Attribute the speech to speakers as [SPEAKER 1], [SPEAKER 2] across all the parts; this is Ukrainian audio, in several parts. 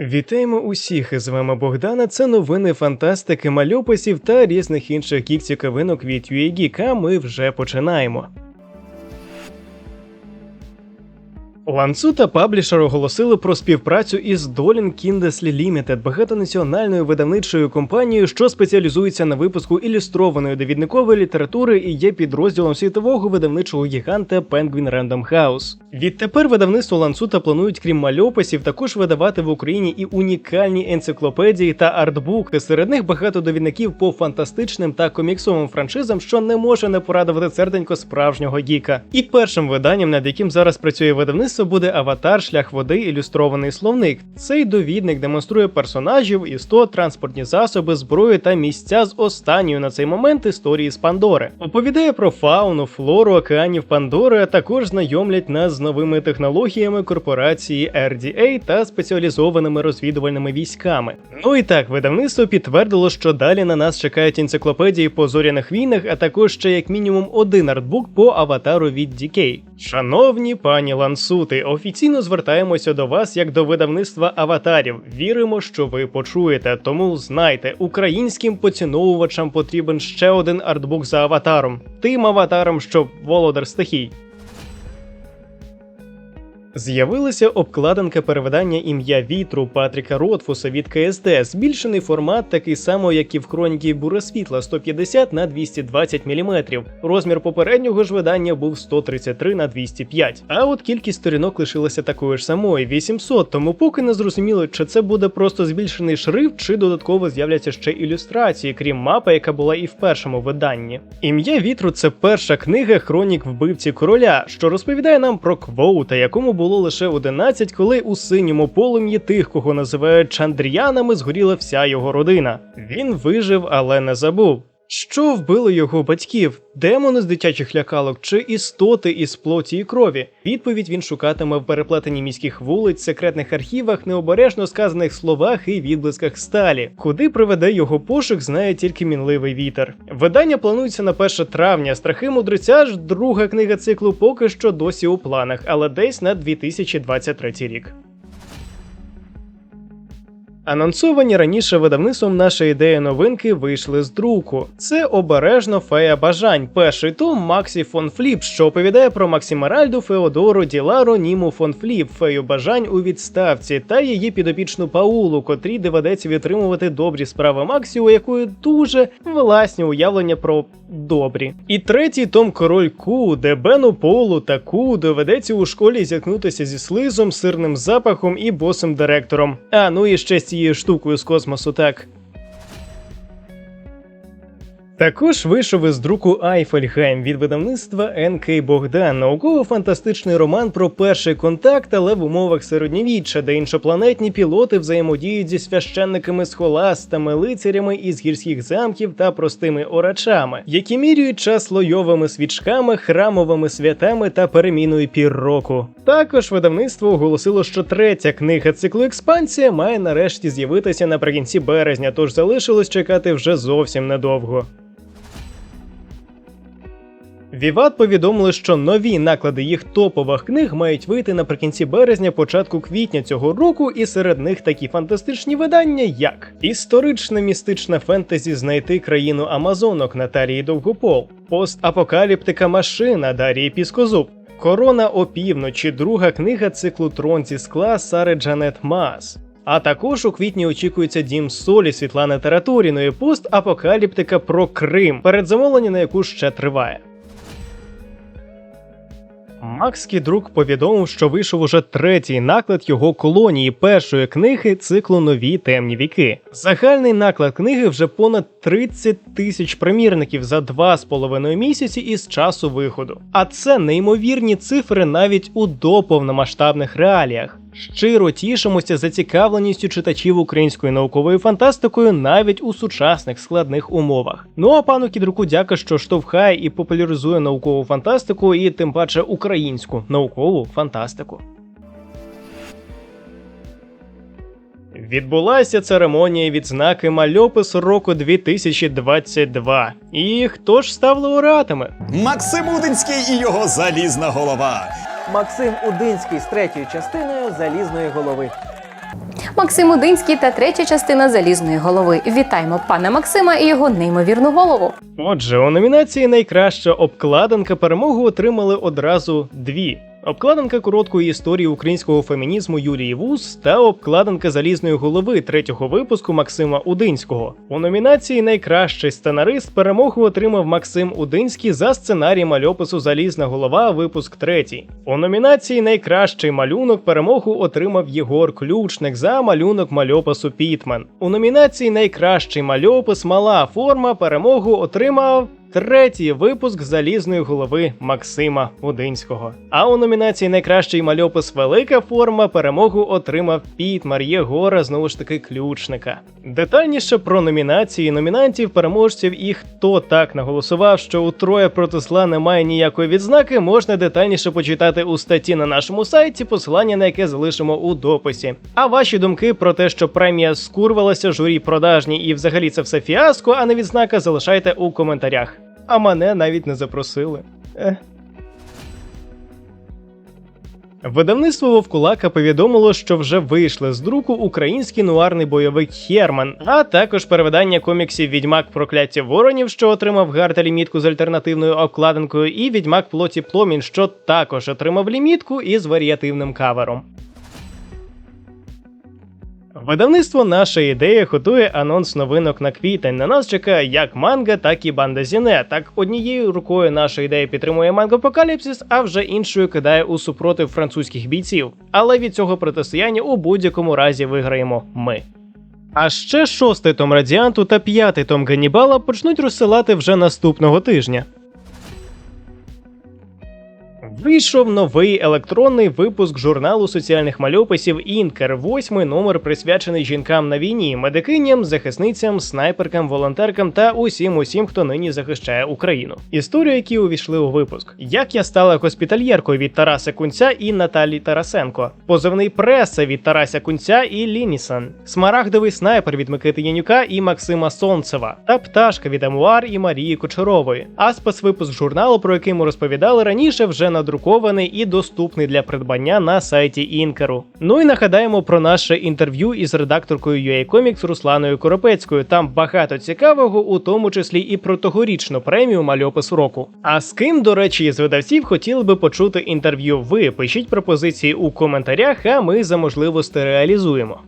[SPEAKER 1] Вітаємо усіх! З вами Богдана. Це новини фантастики, мальописів та різних інших гік цікавинок від UA Geek, а Ми вже починаємо. Ланцу та паблішер оголосили про співпрацю із Dolin Kindesley Limited, багатонаціональною видавничою компанією, що спеціалізується на випуску ілюстрованої довідникової літератури і є підрозділом світового видавничого гіганта Penguin Random House. Відтепер видавництво Ланцута планують, крім мальописів, також видавати в Україні і унікальні енциклопедії та артбуки. Серед них багато довідників по фантастичним та коміксовим франшизам, що не може не порадувати серденько справжнього гіка. І першим виданням, над яким зараз працює видавництво, буде аватар Шлях води ілюстрований словник. Цей довідник демонструє персонажів, істот, транспортні засоби, зброю та місця з останньої на цей момент історії з Пандори. Оповідає про фауну, флору океанів Пандори, а також знайомлять нас з новими технологіями корпорації RDA та спеціалізованими розвідувальними військами. Ну і так, видавництво підтвердило, що далі на нас чекають енциклопедії по зоряних війнах, а також ще як мінімум один артбук по аватару від DK. Шановні пані лансути, офіційно звертаємося до вас як до видавництва аватарів. Віримо, що ви почуєте. Тому знайте, українським поціновувачам потрібен ще один артбук за аватаром. Тим аватаром, що володар стихій. З'явилася обкладинка перевидання ім'я вітру Патріка Ротфуса від КСД. Збільшений формат такий самий, як і в хроніки Бура світла 150 на 220 мм. Розмір попереднього ж видання був 133 на 205. А от кількість сторінок лишилася такою ж самою 800, тому поки не зрозуміло, чи це буде просто збільшений шрифт, чи додатково з'являться ще ілюстрації, крім мапи, яка була і в першому виданні. Ім'я вітру це перша книга хронік вбивці короля, що розповідає нам про квоута, якому було лише 11, коли у синьому полум'ї тих, кого називають чандріянами, згоріла вся його родина. Він вижив, але не забув. Що вбило його батьків? Демони з дитячих лякалок чи істоти із плоті і крові? Відповідь він шукатиме в переплетенні міських вулиць, секретних архівах, необережно сказаних словах і відблисках сталі. Куди приведе його пошук, знає тільки мінливий вітер. Видання планується на 1 травня. Страхи мудреця ж друга книга циклу поки що досі у планах, але десь на 2023 рік. Анонсовані раніше видавництвом наша ідея новинки вийшли з друку. Це обережно фея бажань. Перший том Максі фон Фліп, що оповідає про Максимеральду Феодору Ділару Німу фон Фліп, фею бажань у відставці, та її підопічну Паулу, котрій доведеться відтримувати добрі справи Максі, у якої дуже власні уявлення про добрі. І третій том Король Ку, де Бену Полу та Ку доведеться у школі зіткнутися зі слизом, сирним запахом і босим директором. А ну і ще з цією штукою з космосу, так. Також вийшов із друку Айфельгейм від видавництва НК Богдан, науково-фантастичний роман про перший контакт, але в умовах середньовіччя, де іншопланетні пілоти взаємодіють зі священниками схоластами, лицарями із гірських замків та простими орачами, які міряють час лойовими свічками, храмовими святами та переміною пір року. Також видавництво оголосило, що третя книга циклу експансія має нарешті з'явитися наприкінці березня, тож залишилось чекати вже зовсім недовго. Віват повідомили, що нові наклади їх топових книг мають вийти наприкінці березня, початку квітня цього року, і серед них такі фантастичні видання, як історичне містичне фентезі знайти країну Амазонок Наталії Довгопол, постапокаліптика машина Дарії Піскозуб. Корона опівночі, друга книга циклу Трон зі скла Сари Джанет Маас. А також у квітні очікується Дім Солі Світлани Таратуріної постапокаліптика про Крим, передзамовлення на яку ще триває. Макський друк повідомив, що вийшов уже третій наклад його колонії першої книги циклу Нові темні віки. Загальний наклад книги вже понад 30 тисяч примірників за два з половиною місяці із часу виходу. А це неймовірні цифри навіть у доповномасштабних реаліях. Щиро тішимося зацікавленістю читачів українською науковою фантастикою навіть у сучасних складних умовах. Ну а пану Кідруку дяка, що штовхає і популяризує наукову фантастику, і тим паче українську наукову фантастику. Відбулася церемонія відзнаки мальопис року 2022. І хто ж став лауреатами?
[SPEAKER 2] Максим Удинський і його залізна голова.
[SPEAKER 3] Максим Удинський з третьою частиною залізної голови. Максим Удинський та третя частина залізної голови. Вітаємо пана Максима і його неймовірну голову.
[SPEAKER 1] Отже, у номінації Найкраща обкладинка перемогу отримали одразу дві. Обкладинка короткої історії українського фемінізму Юлії Вус та обкладинка залізної голови третього випуску Максима Удинського. У номінації Найкращий сценарист перемогу отримав Максим Удинський за сценарій мальопису Залізна голова, випуск третій. У номінації Найкращий малюнок перемогу отримав Єгор Ключник за малюнок мальопису Пітмен. У номінації Найкращий мальопис Мала форма перемогу отримав. Третій випуск залізної голови Максима Удинського. А у номінації Найкращий мальопис Велика форма перемогу отримав Пітмар Єгора, знову ж таки ключника. Детальніше про номінації, номінантів, переможців і хто так наголосував, що у троє проти зла немає ніякої відзнаки, можна детальніше почитати у статті на нашому сайті, посилання на яке залишимо у дописі. А ваші думки про те, що премія скурвалася, журі продажні і взагалі це все фіаско, а не відзнака, залишайте у коментарях. А мене навіть не запросили. Ех. Видавництво Вовкулака повідомило, що вже вийшли з друку український нуарний бойовик Херман, а також перевидання коміксів Відьмак Прокляття Воронів, що отримав гарта лімітку з альтернативною обкладинкою, і Відьмак Плоті Пломінь, що також отримав лімітку із варіативним кавером. Видавництво Наша ідея готує анонс новинок на квітень. На нас чекає як манга, так і банда Зіне. Так однією рукою наша ідея підтримує манго Апокаліпсис, а вже іншою кидає у супротив французьких бійців. Але від цього протистояння у будь-якому разі виграємо ми. А ще шостий том радіанту та п'ятий том Ганнібала почнуть розсилати вже наступного тижня. Вийшов новий електронний випуск журналу соціальних мальописів Інкер. Восьмий номер присвячений жінкам на війні, медикиням, захисницям, снайперкам, волонтеркам та усім усім, хто нині захищає Україну. Історії, які увійшли у випуск. Як я стала госпітальєркою від Тараса Кунця і Наталі Тарасенко, позивний преса від Тараса Кунця і Лінісан, смарагдовий снайпер від Микити Янюка і Максима Сонцева, та пташка від Амуар і Марії Кочарової. А спецвипуск журналу, про який ми розповідали раніше, вже надрукований і доступний для придбання на сайті Інкеру. Ну і нагадаємо про наше інтерв'ю із редакторкою UA Comics Русланою Коропецькою. Там багато цікавого, у тому числі і про тогорічну премію Мальопис року. А з ким, до речі, із видавців хотіли би почути інтерв'ю ви? Пишіть пропозиції у коментарях, а ми за можливості реалізуємо.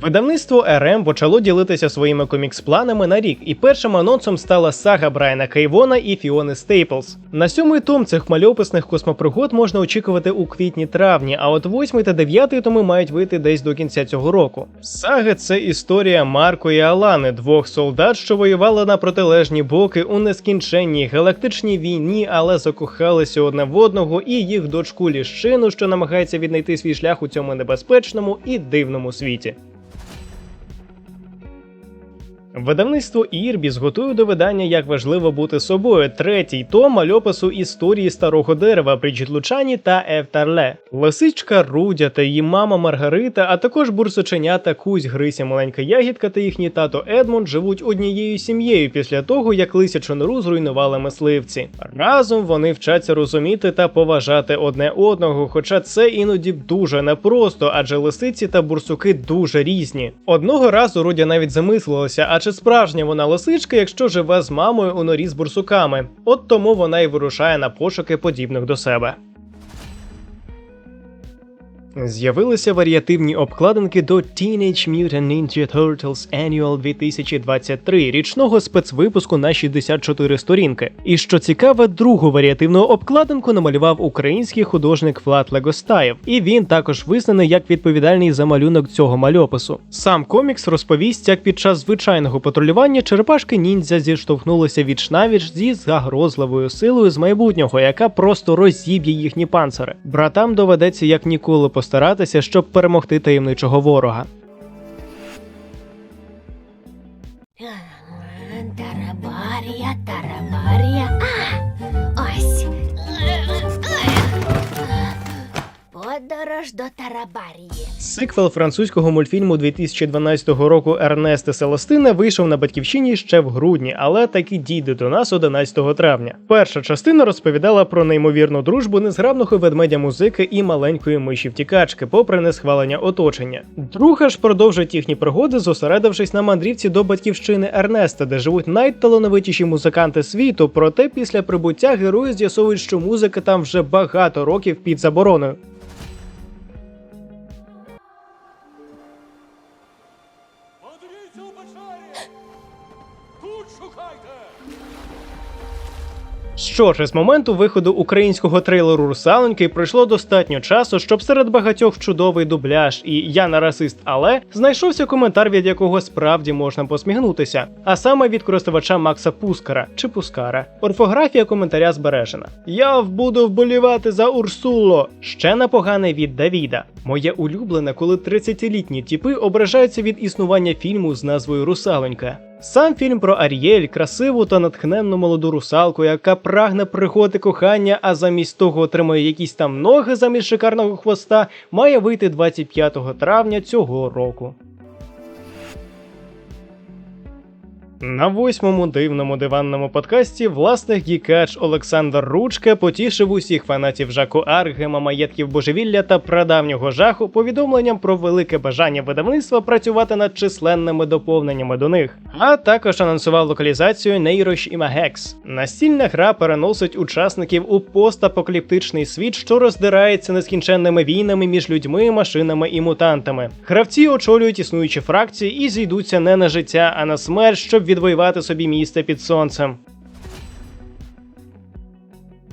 [SPEAKER 1] Видавництво РМ почало ділитися своїми комікс-планами на рік, і першим анонсом стала сага Брайана Кейвона і Фіони Стейплс. На сьомий том цих мальописних космопригод можна очікувати у квітні-травні, а от восьмий та дев'ятий томи мають вийти десь до кінця цього року. Сага це історія Марко і Алани, двох солдат, що воювали на протилежні боки у нескінченній галактичній війні, але закохалися одне в одного, і їх дочку Ліщину, що намагається віднайти свій шлях у цьому небезпечному і дивному світі. Видавництво Ірбіс готує до видання як важливо бути собою. Третій том мальопису історії старого дерева Бріджіт Лучані та Евтарле. Лисичка Рудя та її мама Маргарита, а також бурсоченята Кузь, Грися, маленька ягідка та їхній тато Едмунд живуть однією сім'єю після того, як лисячу нору зруйнували мисливці. Разом вони вчаться розуміти та поважати одне одного, хоча це іноді дуже непросто, адже лисиці та бурсуки дуже різні. Одного разу Рудя навіть замислилася, чи справжня вона лисичка, якщо живе з мамою у норі з бурсуками. От тому вона й вирушає на пошуки подібних до себе. З'явилися варіативні обкладинки до Teenage Mutant Ninja Turtles Annual 2023, річного спецвипуску на 64 сторінки. І що цікаве, другу варіативну обкладинку намалював український художник Влад Легостаєв, і він також визнаний як відповідальний за малюнок цього мальопису. Сам комікс розповість, як під час звичайного патрулювання черепашки ніндзя зіштовхнулися віч навіч зі загрозливою силою з майбутнього, яка просто розіб'є їхні панцири. Братам доведеться як ніколи постаратися, щоб перемогти таємничого ворога.
[SPEAKER 4] Тарабарія, тарабарія. Подорож до Тарабарії.
[SPEAKER 1] Сиквел французького мультфільму 2012 року Ернест і Селестина вийшов на батьківщині ще в грудні, але таки дійде до нас 11 травня. Перша частина розповідала про неймовірну дружбу незграбного ведмедя музики і маленької миші втікачки, попри несхвалення оточення. Друга ж продовжить їхні пригоди, зосередившись на мандрівці до батьківщини Ернеста, де живуть найталановитіші музиканти світу. Проте після прибуття герої з'ясовують, що музика там вже багато років під забороною. Що ж, із моменту виходу українського трейлеру Русалоньки пройшло достатньо часу, щоб серед багатьох чудовий дубляж і я не расист, але знайшовся коментар, від якого справді можна посміхнутися. А саме від користувача Макса Пускара чи Пускара. Орфографія коментаря збережена. Я буду вболівати за Урсуло. Ще непоганий від Давіда. Моє улюблене, коли 30-літні тіпи ображаються від існування фільму з назвою Русалонька. Сам фільм про Ар'єль, красиву та натхненну молоду русалку, яка прагне пригоди кохання, а замість того отримує якісь там ноги замість шикарного хвоста, має вийти 25 травня цього року. На восьмому дивному диванному подкасті власник гікач Олександр Ручка потішив усіх фанатів Жаку Аргема, маєтків божевілля та прадавнього жаху повідомленням про велике бажання видавництва працювати над численними доповненнями до них, а також анонсував локалізацію Нейрош і Магекс. Настільна гра переносить учасників у постапокаліптичний світ, що роздирається нескінченними війнами між людьми, машинами і мутантами. Гравці очолюють існуючі фракції і зійдуться не на життя, а на смерть, щоб відвоювати собі місце під сонцем.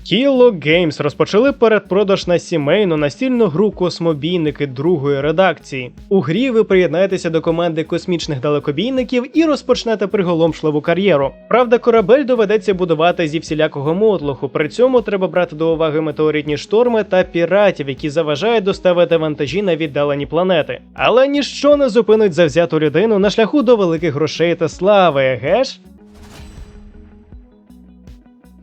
[SPEAKER 1] Kilo Games розпочали передпродаж на сімейну настільну гру Космобійники другої редакції. У грі ви приєднаєтеся до команди космічних далекобійників і розпочнете приголомшливу кар'єру. Правда, корабель доведеться будувати зі всілякого мотлуху. При цьому треба брати до уваги метеоритні шторми та піратів, які заважають доставити вантажі на віддалені планети. Але ніщо не зупинить завзяту людину на шляху до великих грошей та слави, геш?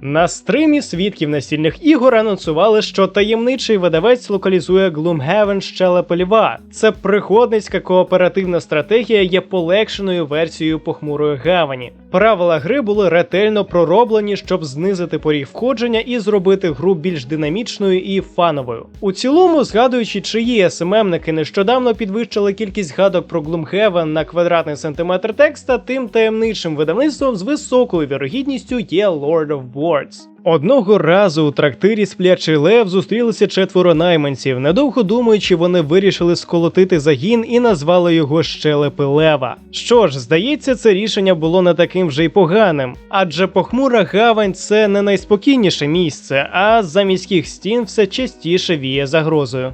[SPEAKER 1] На стримі свідків настільних ігор анонсували, що таємничий видавець локалізує Gloomhaven Щелепи Льва. Це пригодницька кооперативна стратегія є полегшеною версією похмурої гавані. Правила гри були ретельно пророблені, щоб знизити поріг входження і зробити гру більш динамічною і фановою. У цілому, згадуючи, чиї СММники нещодавно підвищили кількість гадок про Gloomhaven на квадратний сантиметр текста, тим таємничим видавництвом з високою вірогідністю є Lord of Boards. Одного разу у трактирі сплячий лев зустрілися четверо найманців. Недовго думаючи, вони вирішили сколотити загін і назвали його щелепи лева. Що ж, здається, це рішення було не таким вже й поганим, адже похмура гавань це не найспокійніше місце, а за міських стін все частіше віє загрозою.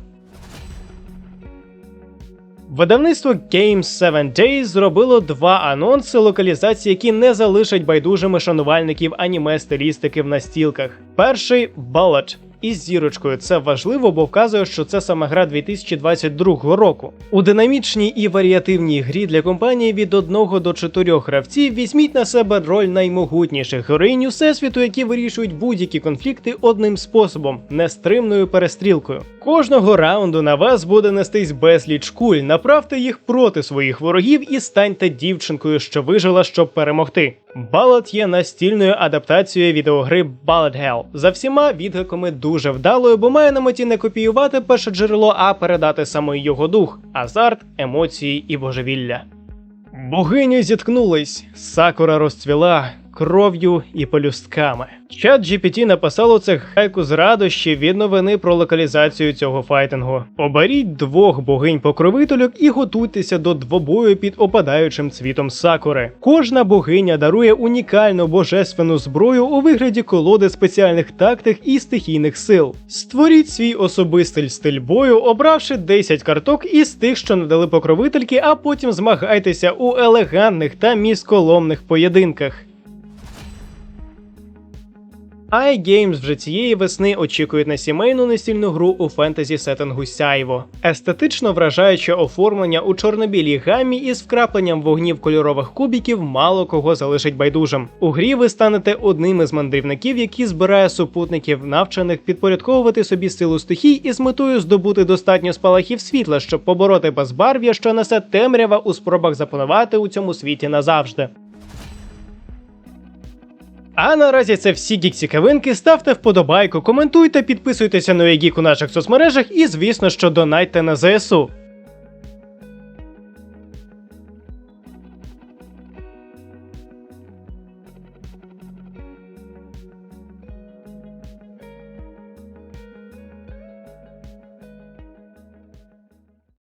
[SPEAKER 1] Видавництво Games 7 Days зробило два анонси локалізації, які не залишать байдужими шанувальників аніме стилістики в настілках. Перший Ballad. Із зірочкою це важливо, бо вказує, що це саме гра 2022 року. У динамічній і варіативній грі для компанії від 1 до 4 гравців візьміть на себе роль наймогутніших героїнь усесвіту, які вирішують будь-які конфлікти одним способом нестримною перестрілкою. Кожного раунду на вас буде нестись безліч куль. Направте їх проти своїх ворогів і станьте дівчинкою, що вижила, щоб перемогти. Ballad є настільною адаптацією відеогри Ballad Hell. За всіма відгуками дуже вдалою, бо має на меті не копіювати перше джерело, а передати саме його дух, азарт, емоції і божевілля. Богині зіткнулись, сакура розцвіла кров'ю і пелюстками. Чат GPT написало це хайку з радощі від новини про локалізацію цього файтингу. Оберіть двох богинь-покровительок і готуйтеся до двобою під опадаючим цвітом сакури. Кожна богиня дарує унікальну божественну зброю у вигляді колоди спеціальних тактик і стихійних сил. Створіть свій особистий стиль бою, обравши 10 карток із тих, що надали покровительки, а потім змагайтеся у елегантних та місколомних поєдинках. iGames вже цієї весни очікують на сімейну настільну гру у фентезі сеттингу Сяйво. Естетично вражаюче оформлення у чорно-білій гамі із вкрапленням вогнів кольорових кубіків мало кого залишить байдужим. У грі ви станете одним із мандрівників, які збирає супутників, навчених підпорядковувати собі силу стихій із метою здобути достатньо спалахів світла, щоб побороти безбарв'я, що несе темрява у спробах запанувати у цьому світі назавжди. А наразі це всі гік-цікавинки. Ставте вподобайку, коментуйте, підписуйтеся на Егік у наших соцмережах і, звісно, що донайте на ЗСУ.